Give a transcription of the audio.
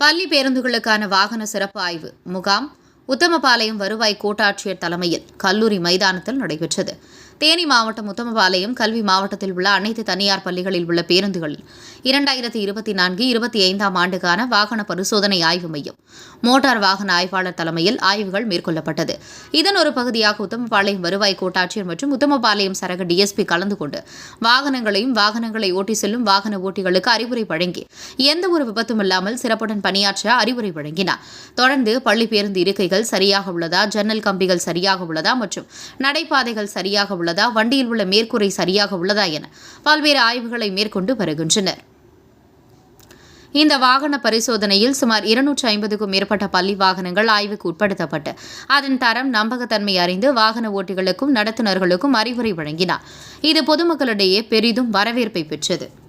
பள்ளி பேருந்துகளுக்கான வாகன சிறப்பு ஆய்வு முகாம் உத்தமபாளையம் வருவாய் கோட்டாட்சியர் தலைமையில் கல்லூரி மைதானத்தில் நடைபெற்றது. தேனி மாவட்டம் உத்தமபாளையம் கல்வி மாவட்டத்தில் உள்ள அனைத்து தனியார் பள்ளிகளில் உள்ள பேருந்துகளில் இரண்டாயிரத்தி இருபத்தி நான்கு இருபத்தி ஐந்தாம் ஆண்டுக்கான வாகன பரிசோதனை ஆய்வு மையம். மோட்டார் வாகன ஆய்வாளர் தலைமையில் ஆய்வுகள் மேற்கொள்ளப்பட்டது. இதன் ஒரு பகுதியாக உத்தமபாளையம் வருவாய் கோட்டாட்சியர் மற்றும் உத்தமபாளையம் சரக டிஎஸ்பி கலந்து கொண்டு வாகனங்களையும் வாகனங்களை ஓட்டி செல்லும் வாகன ஓட்டிகளுக்கு அறிவுரை வழங்கி எந்த ஒரு விபத்தும் இல்லாமல் சிறப்புடன் பணியாற்ற அறிவுரை வழங்கினார். தொடர்ந்து பள்ளி பேருந்து இருக்கைகள் சரியாக உள்ளதா ஜன்னல் கம்பிகள் சரியாக உள்ளதா மற்றும் நடைபாதைகள் சரியாக உள்ளதா வண்டியில் உள்ள மேற்கூரை சரியாக உள்ளதா என பல்வேறு ஆய்வுகளை மேற்கொண்டு வருகின்றனர். இந்த வாகன பரிசோதனையில் சுமார் இருநூற்று ஐம்பதுக்கும் மேற்பட்ட பள்ளி வாகனங்கள் ஆய்வுக்கு உட்படுத்தப்பட்டு அதன் தரம் நம்பகத்தன்மை அறிந்து வாகன ஓட்டிகளுக்கும் நடத்துனர்களுக்கும் அறிவுரை வழங்கினார். இது பொதுமக்களிடையே பெரிதும் வரவேற்பை பெற்றது.